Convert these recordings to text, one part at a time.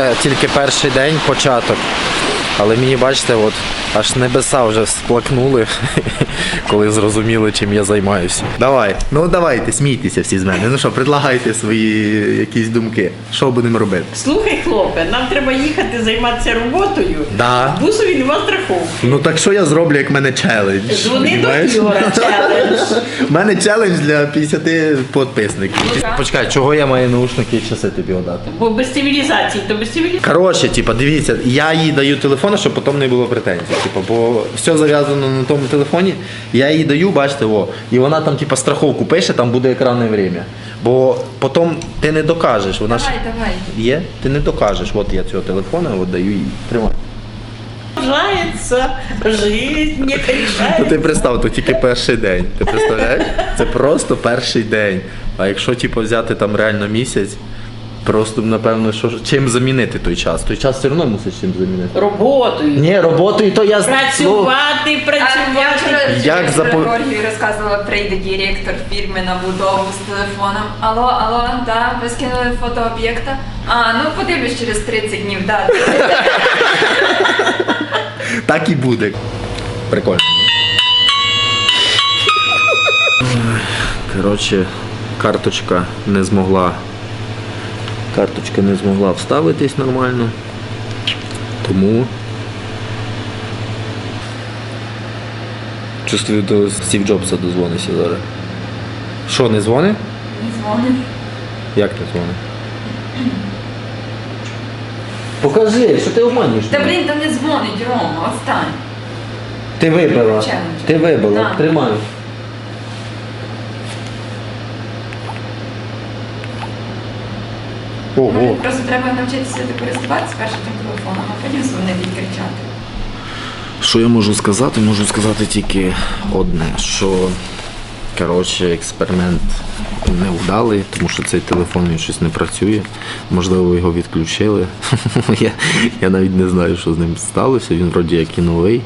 ще тільки перший день, початок. Але мені бачите, от аж небеса вже сплакнули, коли зрозуміли, чим я займаюся. Давай, ну давайте, смійтеся всі з мене. Ну що, предлагайте свої якісь думки. Що будемо робити? Слухай, хлопе, нам треба їхати займатися роботою. Да. Бусові нема страховки. Ну так що я зроблю, як в мене челендж? Дзвони до понімаєш? Челендж. У мене челендж для 50 підписників. Почекай, чого я маю наушники і часи тобі отдати? Бо без цивілізації, то без цивілізації. Коротше, типа, дивіться, я їй даю телефон, щоб потім не було претензій. Типа, бо все зав'язано на тому телефоні. Я їй даю, бачите, о, і вона там, типа, страховку пише, там буде екранне время. Бо потім ти не докажеш. Вона ж Давай, давай. є, ти не докажеш. От я цього телефона от даю їй. Тримай. Рожається жизнь, не Ну ти представ, то тільки перший день. Ти представляєш? Це просто перший день. А якщо типу, взяти там реально місяць, просто напевно, що чим замінити той час? Той час все одно мусиш чим замінити. Роботою. Ні, роботою то я ну, Працювати, А, я працювати. вчора Як як запо- Георгію розказувала, прийде директор фірми на будову з телефоном. Алло, алло, да, ви скинули фото об'єкта. А, ну подивлюсь через 30 днів, да. Так і буде. Прикольно. Коротше, карточка не змогла. Карточка не змогла вставитись нормально. Тому. Чувствую, до Стів Джобса дозвонися зараз. Що, не дзвонить? Дзвонить. Як не дзвонить? Покажи, що ти обманюєш. Та блін, та не дзвонить, Рома, отстань. Ти вибила. Ти вибила. Так. Тримай. Ого. Може, просто треба навчитися користуватися першим тим телефоном, а потім дзвонити і кричати. Що я можу сказати? Можу сказати тільки одне, що коротше, експеримент не вдалий, тому що цей телефон він щось не працює. Можливо, його відключили. я, я навіть не знаю, що з ним сталося. Він вроді як і новий,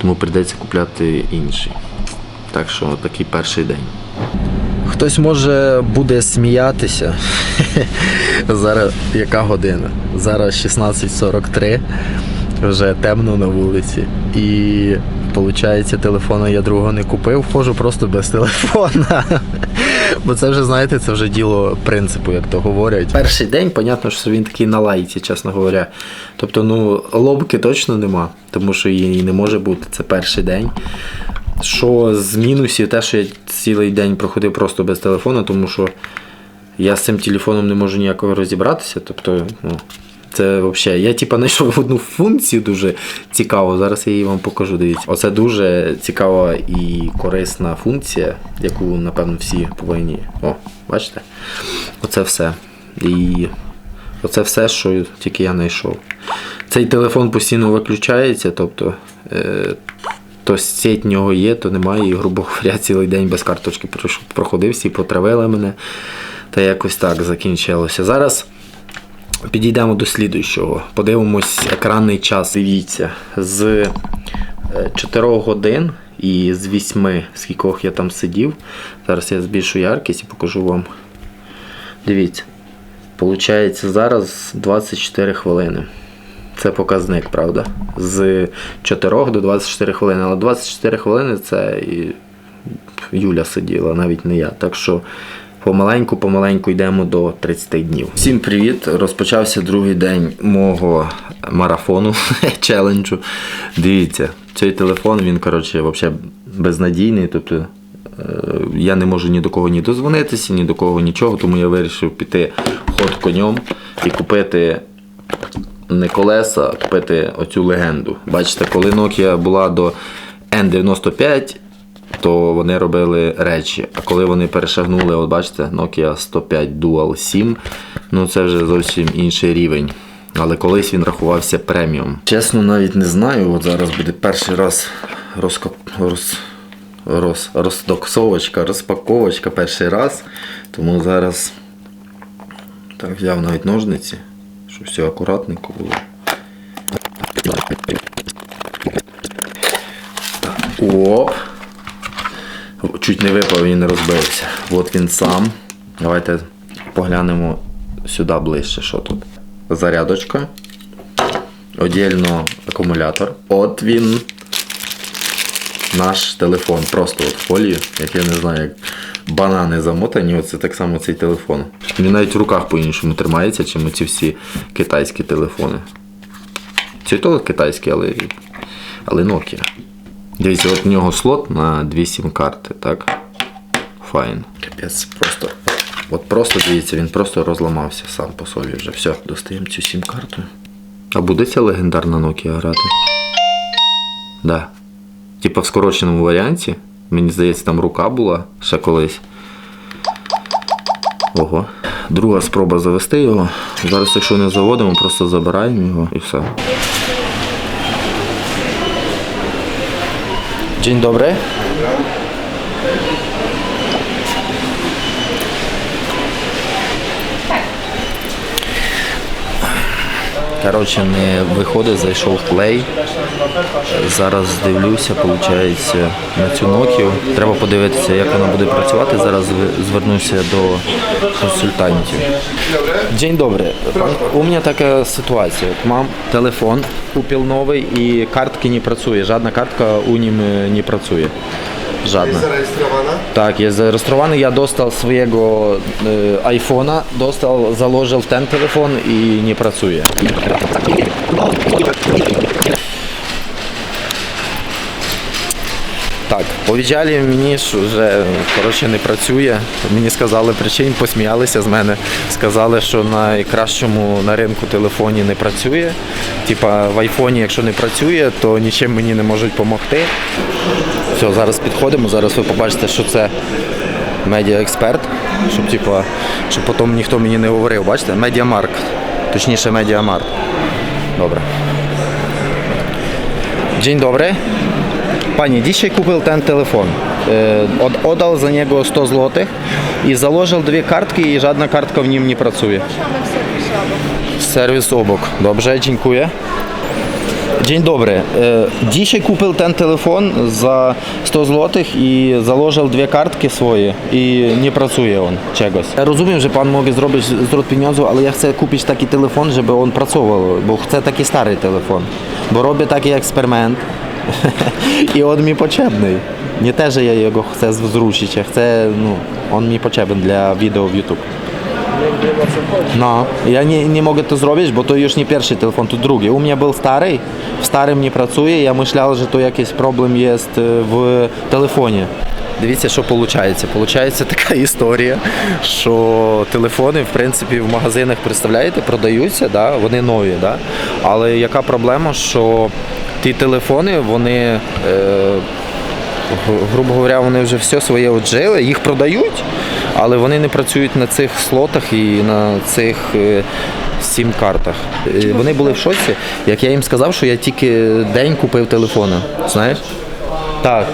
тому прийдеться купляти інший. Так що такий перший день. Хтось може буде сміятися. Зараз яка година? Зараз 16.43, вже темно на вулиці. І виходить, телефона я другого не купив, ходжу просто без телефона. Бо це вже, знаєте, це вже діло принципу, як то говорять. Перший день, понятно, що він такий на лайці, чесно говоря. Тобто, ну, лобки точно нема, тому що її не може бути. Це перший день. Що з мінусів, те, що я цілий день проходив просто без телефону, тому що я з цим телефоном не можу ніякого розібратися. Тобто, ну, це взагалі. Я типа знайшов одну функцію дуже цікаву. Зараз я її вам покажу. Дивіться. Оце дуже цікава і корисна функція, яку, напевно, всі повинні. О, бачите? Оце все. І оце все, що тільки я знайшов. Цей телефон постійно виключається, тобто. Е, то сеть нього є, то немає. І, грубо говоря, цілий день без карточки проходив, всі потравили мене. Та якось так закінчилося. Зараз підійдемо до слідуючого. Подивимось екранний час. Дивіться, з е, 4 годин і з 8, скількох я там сидів. Зараз я збільшу яркість і покажу вам. Дивіться. Получається зараз 24 хвилини. Це показник, правда? З 4 до 24 хвилини. Але 24 хвилини це і Юля сиділа, навіть не я. Так що помаленьку, помаленьку йдемо до 30 днів. Всім привіт! Розпочався другий день мого марафону челенджу. Дивіться, цей телефон він, коротше, взагалі безнадійний. Тобто е, я не можу ні до кого ні дозвонитися, ні до кого нічого, тому я вирішив піти ход конем і купити не колеса, а купити оцю легенду. Бачите, коли Nokia була до N95, то вони робили речі. А коли вони перешагнули, от бачите, Nokia 105 Dual 7, ну це вже зовсім інший рівень. Але колись він рахувався преміум. Чесно, навіть не знаю. От зараз буде перший раз розкоп... роз... Роз... роздоксовочка, розпаковочка перший раз. Тому зараз так взяв навіть ножниці, щоб все акуратненько було. Оп. Чуть не випав і не розбився. От він сам. Давайте поглянемо сюди ближче, що тут. зарядочка. Отдельно акумулятор. От він. Наш телефон. Просто от фолію, як я не знаю, як банани замотані, оце так само цей телефон. Він навіть в руках по-іншому тримається, чим оці всі китайські телефони. Це то китайський, але, але Nokia. Дивіться, от в нього слот на дві сім-карти, так? Файн. Капець, просто. От просто дивіться, він просто розламався сам по собі вже. Все, достаємо цю сім-карту. А буде ця легендарна Nokia грати? Да. Типа в скороченому варіанті. Мені здається, там рука була ще колись. Ого. Друга спроба завести його. Зараз, якщо не заводимо, просто забираємо його і все. Dzień dobry. Коротше, не виходить, зайшов в плей. Зараз дивлюся, виходить, на цю Nokia. Треба подивитися, як вона буде працювати. Зараз зв- звернуся до консультантів. День добрий. У мене така ситуація. Мам телефон купив новий і картки не працює. Жодна картка у ним не працює. Żadna. zarejestrowana? Tak, jest zarejestrowany. Ja dostał swojego e, iPhone'a, dostał, założył ten telefon i nie pracuje. Так, powiedzieli мені, що вже коротше не працює. Мені сказали причин, посміялися з мене. Сказали, що на найкращому на ринку телефоні не працює. Типа в айфоні, якщо не працює, то нічим мені не можуть допомогти. Все, зараз підходимо. Зараз ви побачите, що це медіа-експерт, щоб, типа, щоб потім ніхто мені не говорив. Бачите? Медіамарк. Точніше, медіамарк. Добре. Dzień dobry. Pani, dzisiaj kupił ten. E, Od, oddał za niego 100 zł i założył dwie kartki i żadna kartka w nim nie pracuje. Serwis obok. Dobrze, dziękuję. Dobry. E, Dzisiaj kupił ten telefon za 100 zł i założył dwie kartki swoje i nie pracuje on czegoś. Ja rozumiem, że pan może zrobić zwrot pieniędzy, ale ja chcę kupić taki telefon, żeby on pracował, bo chcę taki stary telefon. Bo robię taki eksperyment i on mi potrzebny. Nie te, że ja jego chcę zwrócić, ja chcę, no, on mi potrzebny dla wideo w YouTube. No, ja nie, nie mogę to zrobić, bo to już nie pierwszy telefon, to drugi. U mnie był stary, w starym nie pracuje, ja myślałem, że to jakiś problem jest w telefonie. Дивіться, що виходить. Получається така історія, що телефони, в принципі, в магазинах, представляєте, продаються, да? вони нові. Да? Але яка проблема, що ті телефони, вони, е, грубо говоря, вони вже все своє отжили, їх продають, але вони не працюють на цих слотах і на цих е, сім-картах. Е, Вони були в шоці, як я їм сказав, що я тільки день купив телефона. Знаєш? Так.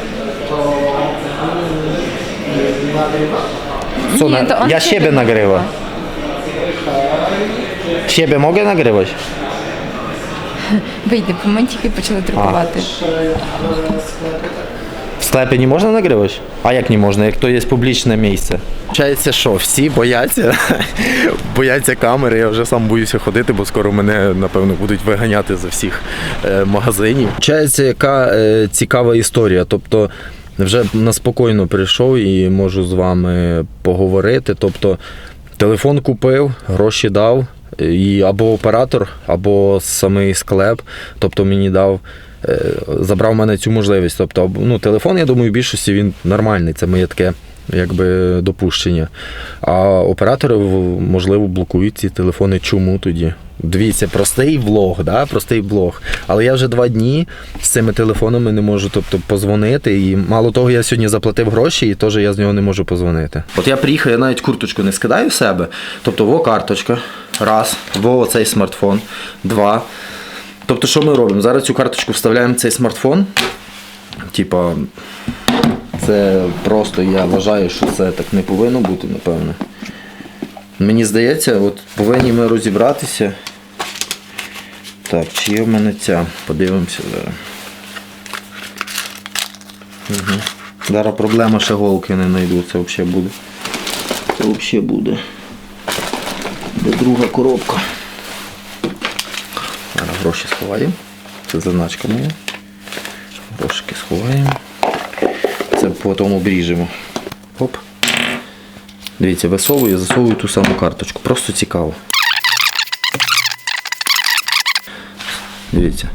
Na, to on ja siebie siebie nagrywa. Siebie mogę nagrywać? Вийди, бо ми тільки почали друкувати. В склепі не можна нагрівати? А як не можна, як то є публічне місце? Вчається, що всі бояться, бояться камери. Я вже сам боюся ходити, бо скоро мене, напевно, будуть виганяти з всіх е, магазинів. Вчається, яка е, цікава історія. Тобто, вже на спокійно прийшов і можу з вами поговорити. Тобто, телефон купив, гроші дав. І або оператор, або самий склеп, тобто мені дав, е, забрав в мене цю можливість. Тобто, ну, телефон, я думаю, в більшості він нормальний, це моє таке якби допущення. А оператори, можливо, блокують ці телефони. Чому тоді? Дивіться, простий влог, да? простий влог. Але я вже два дні з цими телефонами не можу тобто, позвонити. І мало того, я сьогодні заплатив гроші, і теж я з нього не можу позвонити. От я приїхав, я навіть курточку не скидаю в себе. Тобто, во карточка, раз, во оцей смартфон, два. Тобто, що ми робимо? Зараз цю карточку вставляємо в цей смартфон. Типа, це просто я вважаю, що це так не повинно бути, напевно. Мені здається, от повинні ми розібратися. Так, чи є в мене ця? Подивимося зараз. Угу. Зараз проблема ще голки не знайду, це взагалі буде. Це взагалі буде. Де друга коробка. Гроші сховаємо. Це заначка моя. Грошики сховаємо. Це потім обріжемо. Оп. Дивіться, висовую, засовую ту саму карточку. Просто цікаво. Дивіться.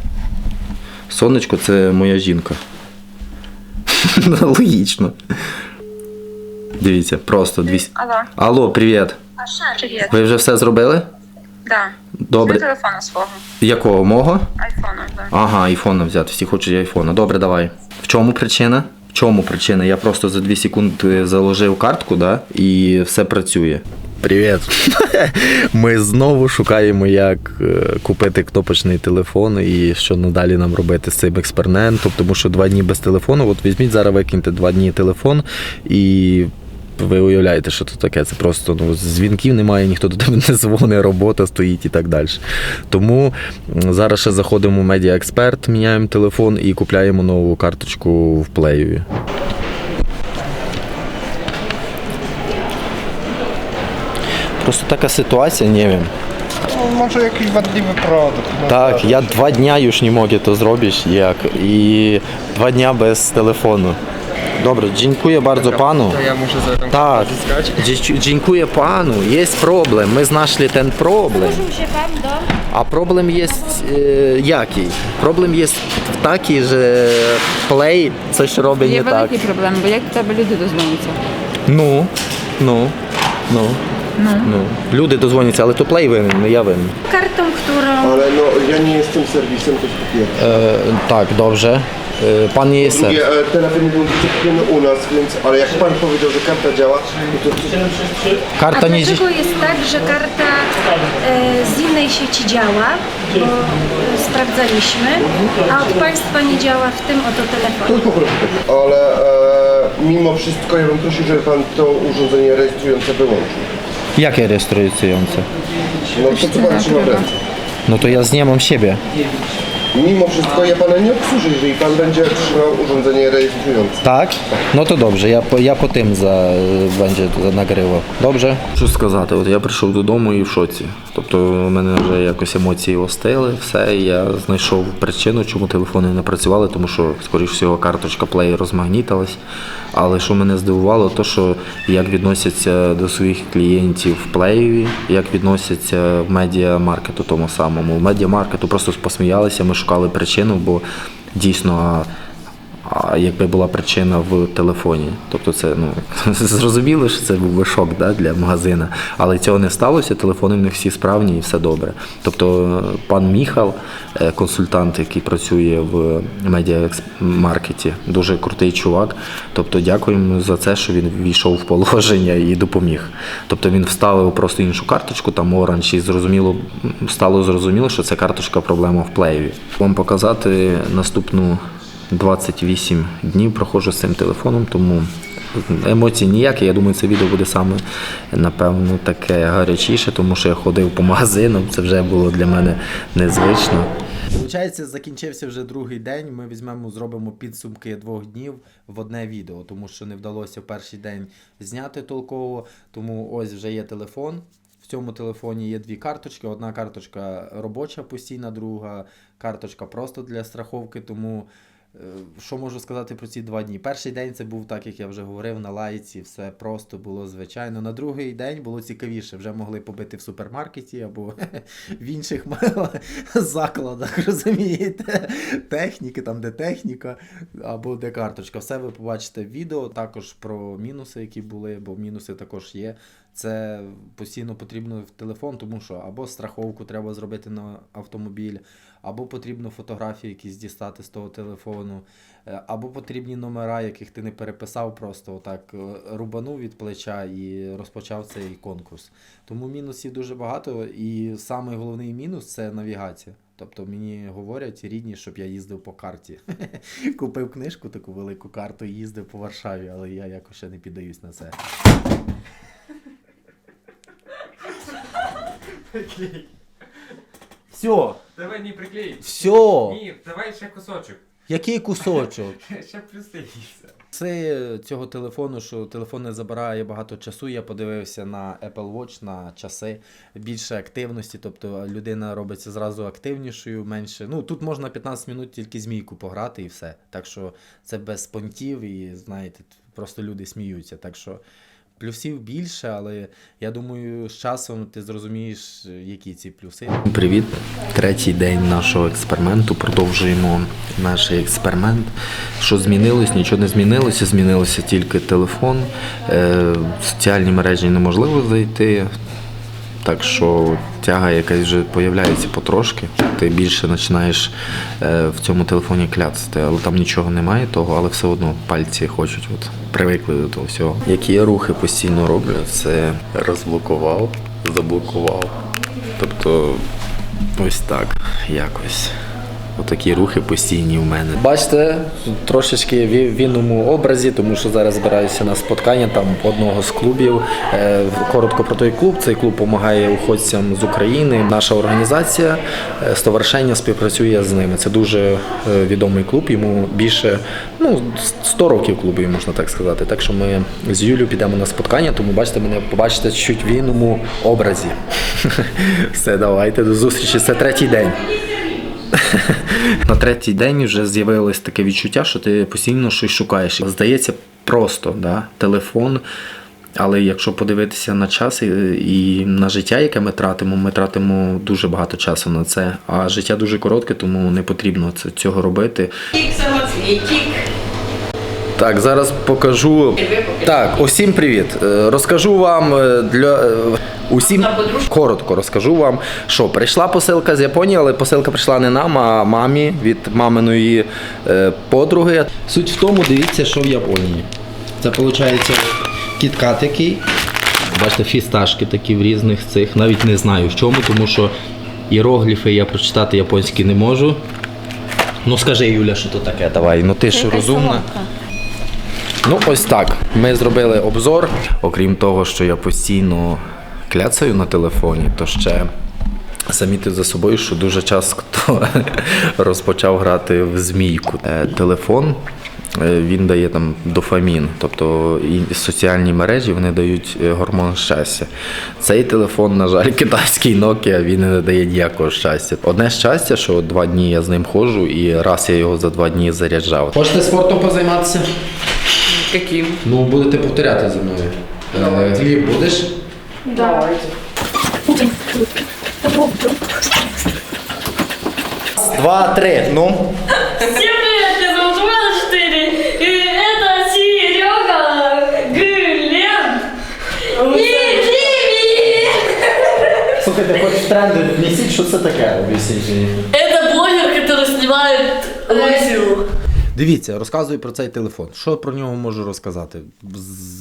Сонечко це моя жінка. Логічно. Дивіться, просто 200. Алло, привіт. Ви вже все зробили? Да. Добре. З телефона свого. Якого? Мого? Айфона, да. Ага, айфона взяти. Всі хочуть айфона. Добре, давай. В чому причина? В чому причина? Я просто за 2 секунди заложив картку, да, і все працює. Привіт. Ми знову шукаємо, як е, купити кнопочний телефон і що надалі нам робити з цим експериментом, тому що два дні без телефону. От візьміть зараз, викиньте два дні телефон і. Ви уявляєте, що це таке? Це просто ну, дзвінків немає, ніхто до тебе не дзвонить, робота стоїть і так далі. Тому зараз ще заходимо в Media Expert, міняємо телефон і купляємо нову карточку в плеєві. Просто така ситуація, не. No, może jakiś wadliwy produkt. No, Tak, ja dwa dnia już nie mogę to zrobić, jak i dwa dnia bez telefonu. Dobra, dziękuję bardzo panu. To ja muszę sobie tą Tak, kartę zyskać. dzie- dziękuję panu. Jest problem, my znaleźli ten problem. A problem jest e, jaki? Problem jest taki, że Play coś robi Є nie tak. великий проблем, бо як до тебе люди дозвоняться? Ну, ну, ну. Ну. Люди дозвоняться, але то Play винен, не я винен. kartą, którą Ale no, ja nie jestem serwisem, to jest po pierwsze. E, tak, dobrze. E, pan nie jest Drugie, e, telefon nie był wykupiony u nas, więc, ale jak pan powiedział, że karta działa, no to Karta A nie dlaczego jest tak, że karta e, z innej sieci działa, bo e, sprawdzaliśmy, a od Państwa nie działa w tym oto to telefonie? po prostu tak. Ale e, mimo wszystko ja bym prosił, żeby pan to urządzenie rejestrujące wyłączył. Jakie rejestrujące? No to co pan trzyma w ręce. No to ja zniemam siebie. Mimo wszystko ja pana nie obsłużę, jeżeli pan będzie trzymał urządzenie rejestrujące. Так? Ну то добре, я, по- я по тим за, będzie нагривав. Добре? Що сказати, от я прийшов додому і в шоці. Тобто у мене вже якось емоції остили, все, і я знайшов причину, чому телефони не працювали, тому що, скоріш всього, карточка Play розмагнітилась. Але що мене здивувало, то що як відносяться до своїх клієнтів в Play, як відносяться в медіамаркету тому самому. В медіамаркету просто посміялися, ми шукали причину, бо дійсно. Якби була причина в телефоні. Тобто це ну зрозуміло, що це був би шок да, для магазина, але цього не сталося. Телефони в них всі справні і все добре. Тобто е, пан Міхал, е, консультант, який працює в медіамаркеті, дуже крутий чувак. Тобто дякуємо за це, що він війшов в положення і допоміг. Тобто він вставив просто іншу карточку, там оранж, і зрозуміло стало зрозуміло, що це карточка проблема в плеєві. Вам показати наступну 28 днів проходжу з цим телефоном, тому емоцій ніякі. Я думаю, це відео буде саме, напевно, таке гарячіше, тому що я ходив по магазинам, це вже було для мене незвично. Получається, закінчився вже другий день. Ми візьмемо, зробимо підсумки двох днів в одне відео, тому що не вдалося в перший день зняти толково. Тому ось вже є телефон. В цьому телефоні є дві карточки. Одна карточка робоча постійна, друга карточка просто для страховки. Тому що можу сказати про ці два дні? Перший день це був так, як я вже говорив, на лайці, все просто було звичайно. На другий день було цікавіше. Вже могли побити в супермаркеті або в інших закладах, розумієте? Техніки, там де техніка, або де карточка. Все ви побачите в відео. Також про мінуси, які були, бо мінуси також є. Це постійно потрібно в телефон, тому що або страховку треба зробити на автомобіль, або потрібно фотографії якісь дістати з того телефону, е, або потрібні номера, яких ти не переписав, просто отак е, рубанув від плеча і розпочав цей конкурс. Тому мінусів дуже багато, і самий головний мінус це навігація. Тобто мені говорять рідні, щоб я їздив по карті. Купив книжку, таку велику карту їздив по Варшаві, але я якось ще не піддаюсь на це. Все, Давай не приклей. все. Ні, давай ще кусочок. Який кусочок? Ще плюсися. Це цього телефону, що телефон не забирає багато часу. Я подивився на Apple Watch, на часи більше активності, тобто людина робиться зразу активнішою, менше. Ну тут можна 15 минут тільки змійку пограти і все. Так що це без понтів, і знаєте, просто люди сміються. Так що плюсів більше, але я думаю, з часом ти зрозумієш, які ці плюси. Привіт! Третій день нашого експерименту. Продовжуємо наш експеримент. Що змінилось? Нічого не змінилося. Змінилося тільки телефон. Е, В соціальні мережі неможливо зайти. Так що тяга якась вже появляється потрошки. Ти більше починаєш е, в цьому телефоні кляцати, але там нічого немає того, але все одно пальці хочуть, от привикли до того всього. Які я рухи постійно роблю, це розблокував, заблокував. Тобто ось так якось. Отакі рухи постійні в мене. Бачите, трошечки в вінному образі, тому що зараз збираюся на споткання там одного з клубів. Е, Коротко про той клуб. Цей клуб допомагає уходцям з України. Наша організація е, «Стоваришення» співпрацює з ними. Це дуже е, відомий клуб. Йому більше ну 100 років клубу, можна так сказати. Так що ми з Юлю підемо на споткання, тому бачите, мене побачите чуть в вінному образі. Все, давайте до зустрічі. Це третій день. На третій день вже з'явилось таке відчуття, що ти постійно щось шукаєш. Здається, просто да? телефон. Але якщо подивитися на час і, на життя, яке ми тратимо, ми тратимо дуже багато часу на це. А життя дуже коротке, тому не потрібно це, цього робити. Тік самоцвітік. Так, зараз покажу. Так, усім привіт. Е, Розкажу вам е, для е, усім коротко розкажу вам, що прийшла посилка з Японії, але посилка прийшла не нам, а мамі від маминої подруги. Суть в тому, дивіться, що в Японії. Це виходить кіткат який. Бачите, фісташки такі в різних цих. Навіть не знаю в чому, тому що іерогліфи я прочитати японські не можу. Ну скажи, Юля, що то таке? Давай, ну ти ж розумна. Ну, ось так. Ми зробили обзор. Окрім того, що я постійно кляцаю на телефоні, то ще замітив за собою, що дуже часто розпочав грати в змійку. Е, Телефон. е, Він дає там дофамін, тобто і соціальні мережі вони дають е, гормон щастя. Цей телефон, на жаль, китайський Nokia, він не дає ніякого щастя. Одне щастя, що два дні я з ним ходжу, і раз я його за два дні заряджав. Хочете спортом позайматися? Яким? Ну, будете повторяти за мною. Е, Гліб, будеш? Два, три, ну. Всем привет, меня зовут Иван 4, и это Серега, Глен и Дими. Слухайте, хоч в тренди внесіть, що це таке, об'ясніть мені. Это блогер, который снимает видео. Дивіться, розказую про цей телефон. Що про нього можу розказати? В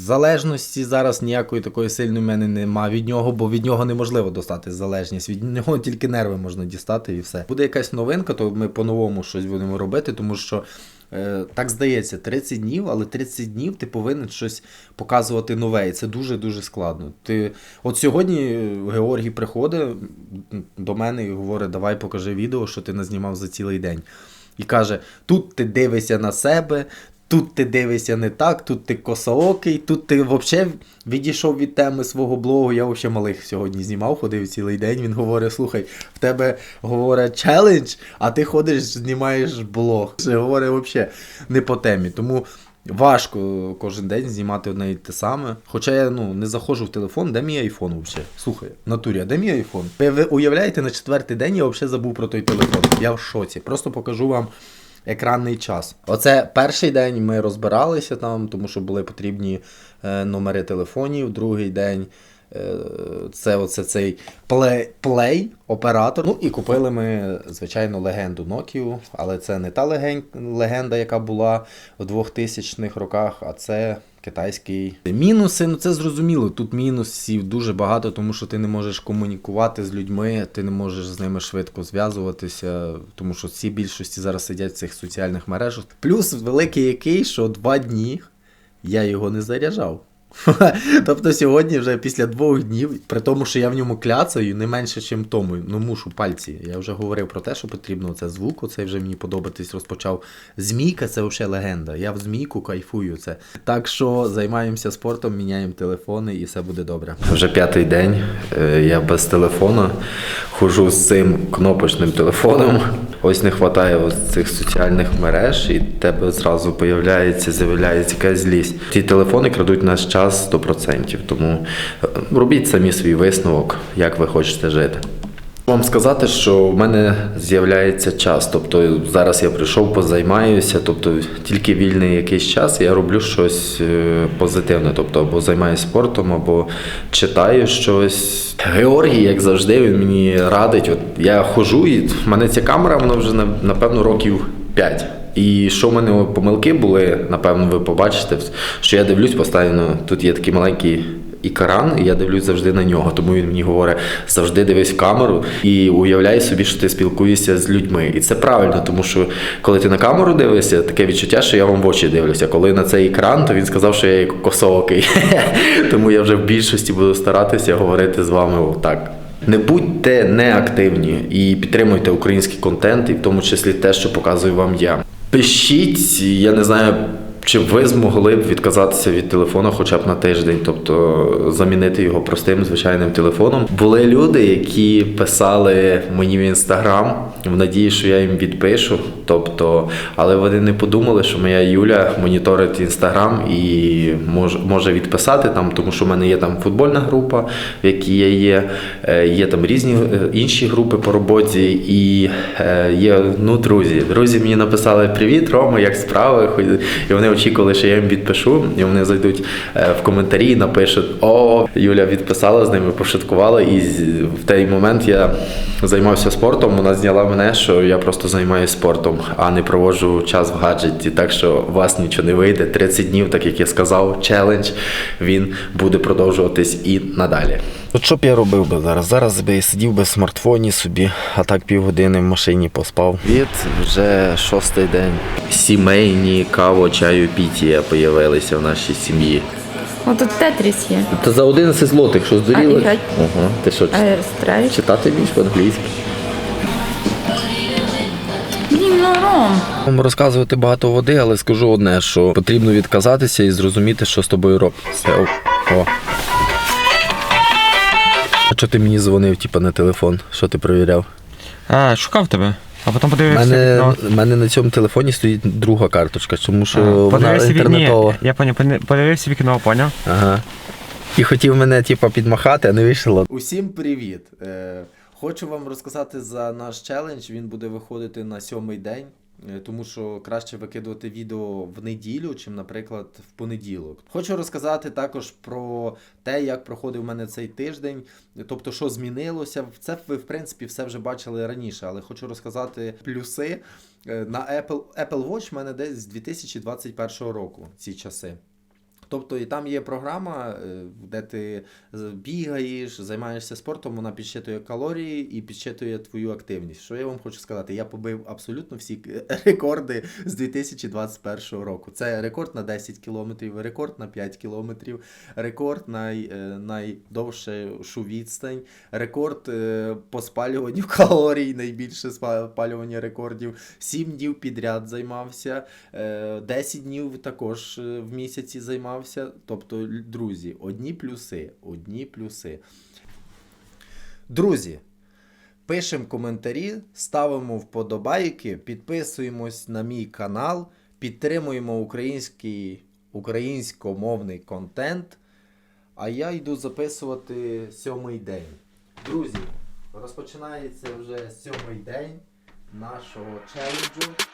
залежності зараз ніякої такої сильної в мене нема від нього, бо від нього неможливо достати залежність. Від нього тільки нерви можна дістати і все. Буде якась новинка, то ми по-новому щось будемо робити, тому що. е, Так здається, 30 днів, але 30 днів ти повинен щось показувати нове, і це дуже-дуже складно. Ти... От сьогодні е, Георгій приходить до мене і говорить, давай покажи відео, що ти назнімав за цілий день. І каже: тут ти дивишся на себе, тут ти дивишся не так, тут ти косоокий, тут ти взагалі відійшов від теми свого блогу. Я взагалі малих сьогодні знімав, ходив цілий день. Він говорить: слухай, в тебе говорить челендж, а ти ходиш, знімаєш блог. Це говорить взагалі не по темі. Тому. Важко кожен день знімати одне і те саме. Хоча я ну, не заходжу в телефон, де мій айфон взагалі? Слухай, натурі, а де мій айфон? Ви, уявляєте, на четвертий день я взагалі забув про той телефон. Я в шоці. Просто покажу вам екранний час. Оце перший день ми розбиралися там, тому що були потрібні е, номери телефонів. Другий день це оце цей плей, плей оператор. Ну і купили ми, звичайно, легенду Nokia, але це не та леген, легенда, яка була в 2000-х роках, а це. Китайський мінуси, ну це зрозуміло. Тут мінусів дуже багато, тому що ти не можеш комунікувати з людьми, ти не можеш з ними швидко зв'язуватися, тому що всі більшості зараз сидять в цих соціальних мережах. Плюс великий який, що два дні я його не заряджав. тобто сьогодні вже після двох днів, при тому, що я в ньому кляцаю не менше, ніж тому, ну мушу пальці. Я вже говорив про те, що потрібно це звук, оцей вже мені подобатись розпочав. Змійка це вже легенда. Я в змійку кайфую це. Так що займаємося спортом, міняємо телефони і все буде добре. Вже п'ятий день. е, Я без телефону. Хожу з цим кнопочним телефоном. Ось не вистачає цих соціальних мереж, і тебе зразу появляється, з'являється якась злість. Ті телефони крадуть наш час 100%. Тому е, робіть самі свій висновок, як ви хочете жити. Вам сказати, що в мене з'являється час. Тобто зараз я прийшов, позаймаюся, тобто тільки вільний якийсь час я роблю щось е, позитивне. Тобто або займаюся спортом, або читаю щось. Георгій, як завжди, він мені радить. От я ходжу, і в мене ця камера, вона вже напевно років 5. І що в мене помилки були, напевно, ви побачите, що я дивлюсь постійно. Тут є такий маленький екран, і я дивлюсь завжди на нього. Тому він мені говорить, завжди дивись в камеру і уявляй собі, що ти спілкуєшся з людьми. І це правильно, тому що коли ти на камеру дивишся, таке відчуття, що я вам в очі дивлюся. Коли на цей екран, то він сказав, що я як косоокий. Тому я вже в більшості буду старатися говорити з вами так. Не будьте неактивні і підтримуйте український контент, і в тому числі те, що показую вам я. Пишіть, я не знаю, чи ви змогли б відказатися від телефону хоча б на тиждень, тобто замінити його простим звичайним телефоном. Були люди, які писали мені в інстаграм в надії, що я їм відпишу. Тобто, але вони не подумали, що моя Юля моніторить інстаграм і може, відписати там, тому що в мене є там футбольна група, в якій я є, е, є там різні е, інші групи по роботі, і е, є ну, друзі. Друзі мені написали Привіт, Рома, як справи? І вони очікували, що я їм відпишу, і вони зайдуть е, в коментарі і напишуть: О, Юля відписала з ними, пошуткувала. І в той момент я займався спортом. Вона зняла мене, що я просто займаюся спортом, а не проводжу час в гаджеті. Так що у вас нічого не вийде. 30 днів, так як я сказав, челендж він буде продовжуватись і надалі. От що б я робив би зараз? Зараз би я сидів би в смартфоні собі, а так півгодини в машині поспав. Від вже шостий день. Сімейні каво, чаю, пітія появилися в нашій сім'ї. О, тут тетріс є. Та за 11 злотих, що А, і геть. Ага, ти що, я читати більш по-англійськи? Блін, ну Ром. Вам розказувати багато води, але скажу одне, що потрібно відказатися і зрозуміти, що з тобою робить. Все, о. о. А що ти мені дзвонив, типа, на телефон? Що ти перевіряв? А, шукав тебе. А потім У подивився мене, вікно. мене на цьому телефоні стоїть друга карточка, тому що А, вона подивився вікно. інтернетова. Я поняв, поня- подивився вікно, поняв? Ага. І хотів мене, типа, підмахати, а не вийшло. Усім привіт! Е, хочу вам розказати за наш челендж. Він буде виходити на сьомий день. Е, Тому що краще викидувати відео в неділю, чим, наприклад, в понеділок. Хочу розказати також про те, як проходив у мене цей тиждень, тобто, що змінилося. Це ви, в принципі, все вже бачили раніше, але хочу розказати плюси. Е, На Apple, Apple Watch в мене десь з 2021 року ці часи. Тобто і там є програма, е, де ти бігаєш, займаєшся спортом, вона підсчитує калорії і підсчитує твою активність. Що я вам хочу сказати? Я побив абсолютно всі рекорди з 2021 року. Це рекорд на 10 кілометрів, рекорд на 5 кілометрів, рекорд на е, найдовшу відстань, рекорд е, по спалюванню калорій, найбільше спалювання рекордів. 7 днів підряд займався. Е, 10 днів також в місяці займався. Тобто, друзі, одні плюси, одні плюси. Друзі, пишемо коментарі, ставимо вподобайки, підписуємось на мій канал, підтримуємо український, українськомовний контент. А я йду записувати сьомий день. Друзі, розпочинається вже сьомий день нашого челенджу.